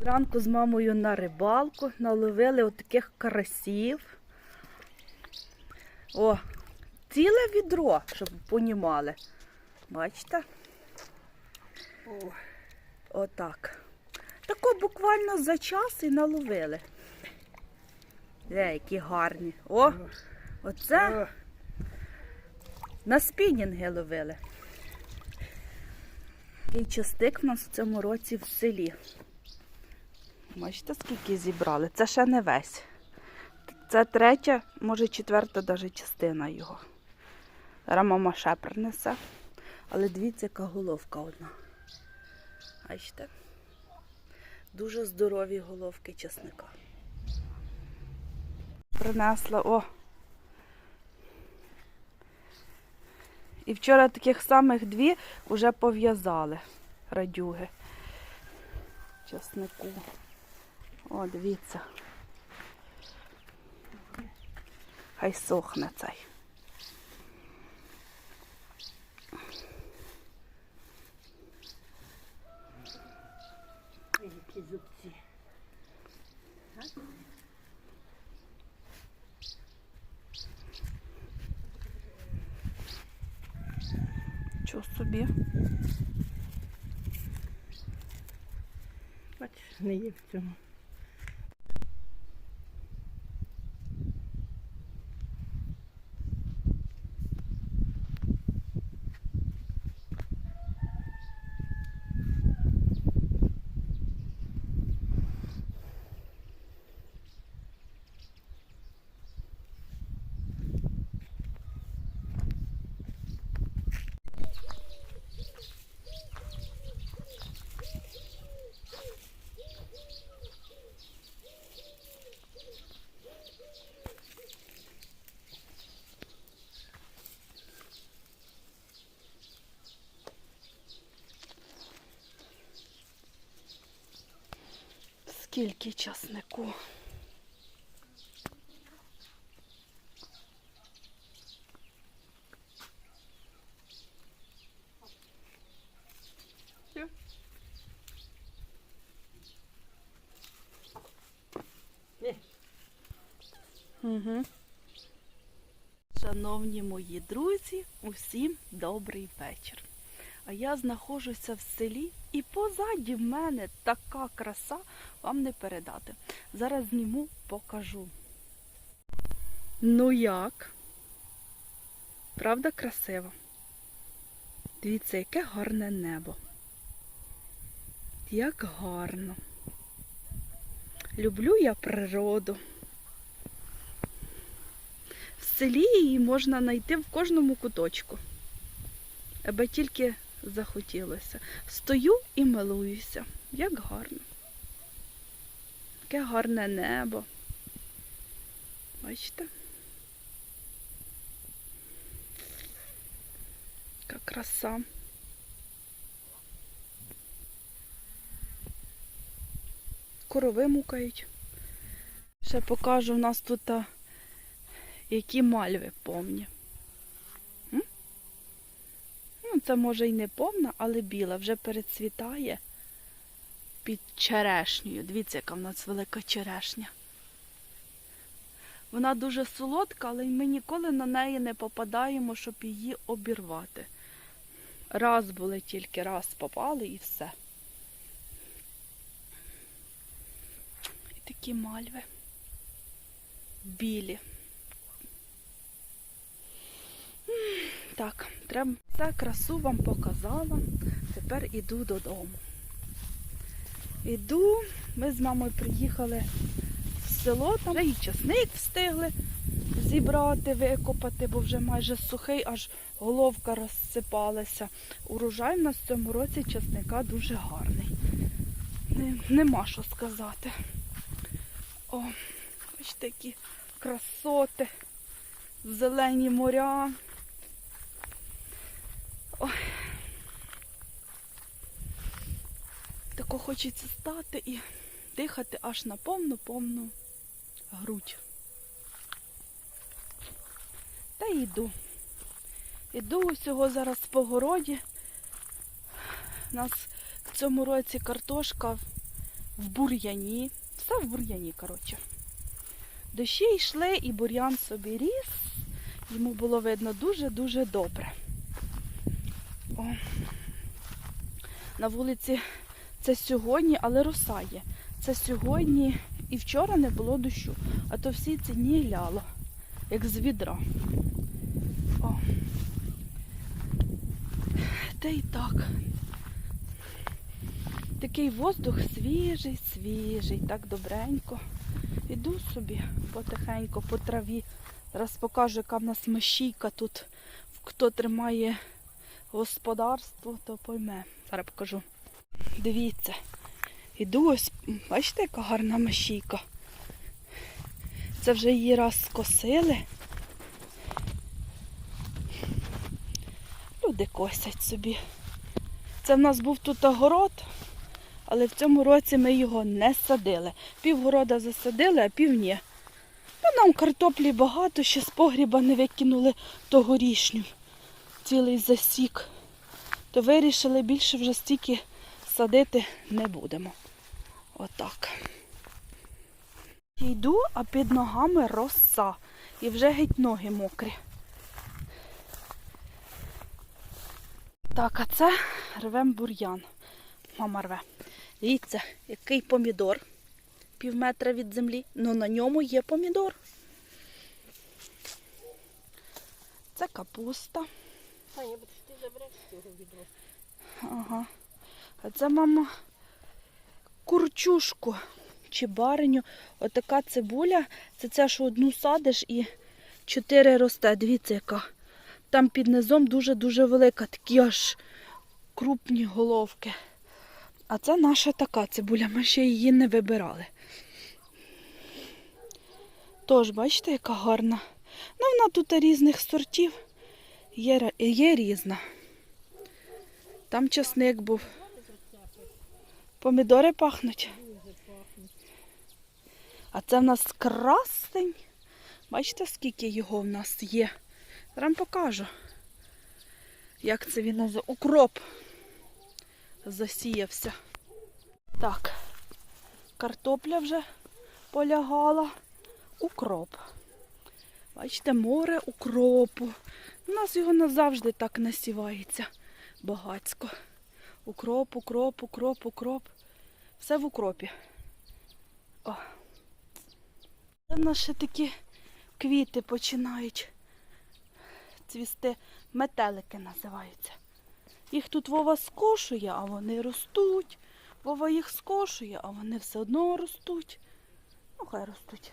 Зранку з мамою на рибалку наловили отаких карасів. О, ціле відро, щоб понімали. Бачите? О, Отак. Тако буквально за час і наловили. Де, які гарні. О, оце на спінінги ловили. Такий частик в нас в цьому році в селі. Бачите, скільки зібрали? Це ще не весь. Це третя, може четверта даже частина його. Зараз мама ще принесе. Але дивіться, яка головка одна. Бачите? Дуже здорові головки чесника. Принесла, о. І вчора таких самих дві вже пов'язали радюги. Чеснику. О, дивіться. Хай сохне цей. які зубці. Чого собі? Бачиш, не є в цьому. Скільки часнику? Угу. Шановні мої друзі, усім добрий вечір. А я знаходжуся в селі і позаді в мене така краса вам не передати. Зараз зніму, покажу. Ну як? Правда красиво? Дивіться, яке гарне небо. Як гарно. Люблю я природу. В селі її можна знайти в кожному куточку. Аби тільки захотілося. Стою і милуюся. Як гарно. Яке гарне небо. Бачите? Яка краса. Корови мукають. Ще покажу, у нас тут які мальви повні. Ну, це може й не повна, але біла, вже перецвітає під черешнею. Дивіться, яка в нас велика черешня. Вона дуже солодка, але ми ніколи на неї не попадаємо, щоб її обірвати. Раз були тільки раз попали і все. І такі мальви. Білі. Так, треба все красу вам показала. Тепер іду додому. Іду, ми з мамою приїхали в село, там вже і часник встигли зібрати, викопати, бо вже майже сухий, аж головка розсипалася. Урожай в нас в цьому році часника дуже гарний. Не- Нема що сказати. О, бачите, які красоти, зелені моря. Тако хочеться стати і дихати аж на повну-повну грудь. Та йду. Іду усього зараз по городі. У нас в цьому році картошка в бур'яні. Все в бур'яні, коротше. Дощі йшли, і бур'ян собі ріс. Йому було видно дуже-дуже добре. О. На вулиці це сьогодні, але роса є. Це сьогодні і вчора не було дощу. А то всі ці дні гляло, як з відра. О. Та й так. Такий воздух свіжий, свіжий, так добренько. Іду собі потихеньку по траві. Зараз покажу, яка в нас мещійка тут. Хто тримає господарство, то пойме. Зараз покажу. Дивіться. Іду ось, бачите, яка гарна мещійка. Це вже її раз скосили. Люди косять собі. Це в нас був тут огород, але в цьому році ми його не садили. Півгорода засадили, а пів ні. Ну, нам картоплі багато, ще з погріба не викинули тогорічню. Цілий засік. То вирішили більше вже стільки садити не будемо. Отак. Йду, а під ногами роса. І вже геть ноги мокрі. Так, а це рвем бур'ян. Мама рве. Дивіться, який помідор. Пів метра від землі. Ну на ньому є помідор. Це капуста. Таня, бо ти забереш цього відро. Ага. А це мама курчушку чи бариню. Отака цибуля. Це ця, що одну садиш і чотири росте. Дивіться, яка. Там під низом дуже-дуже велика, такі аж крупні головки. А це наша така цибуля, ми ще її не вибирали. Тож, бачите, яка гарна. Ну, вона тут різних сортів. Є, є різна. Там часник був. Помідори пахнуть. А це в нас красень. Бачите, скільки його в нас є. Зараз вам покажу. Як це він називає? Укроп. Засіявся. Так, картопля вже полягала. Укроп. Бачите, море укропу. У нас його назавжди так насівається багацько. Укроп, укроп, укроп, укроп. Все в укропі. О. Це ще такі квіти починають цвісти. Метелики називаються. Їх тут Вова скошує, а вони ростуть. Вова їх скошує, а вони все одно ростуть. Ну, хай ростуть.